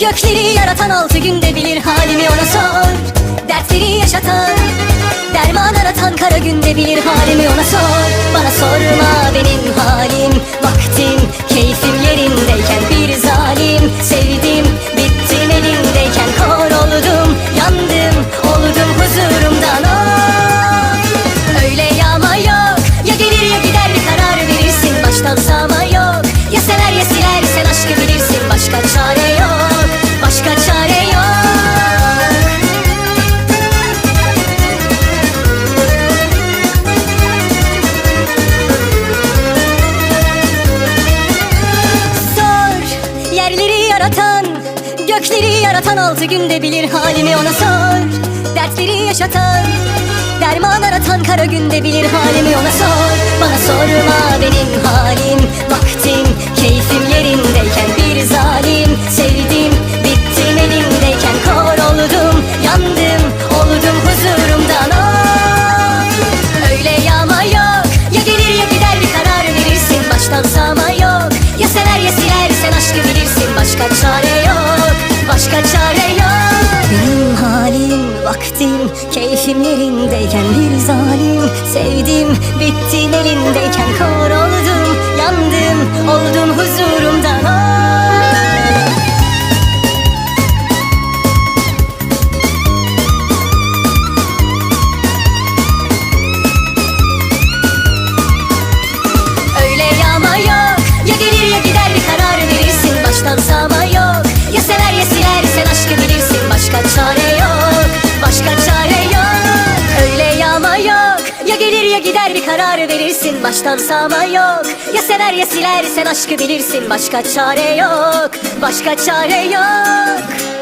Gökleri yaratan altı günde bilir halimi ona sor. Dertleri yaşatan Derman aratan kara günde bilir halimi ona sor. Bana sorma benim halim Vaktim keyfim yaratan Gökleri yaratan altı günde bilir halimi ona sor. Dertleri yaşatan Derman aratan kara günde bilir halimi ona sor. Bana sorma benim halim Vaktim keyfim yerindeyken bir zalim. Sevdim bittim elindeyken kor oldum Yandım oldum huzurumdan. Oh. Öyle yağma yok Ya gelir ya gider bir karar verirsin. Baştan sağma yok Ya sever ya siler sen aşkı bilirsin Başka çare yok Başka çare yok. Benim halim vaktim Keyfim yerindeyken bir zalim. Sevdim bittim elindeyken kor oldum Yandım oldum huzurumdan. Öyle yağma yok gider bir karar verirsin. Baştan sağma yok. Ya sever ya siler sen aşkı bilirsin. Başka çare yok. Başka çare yok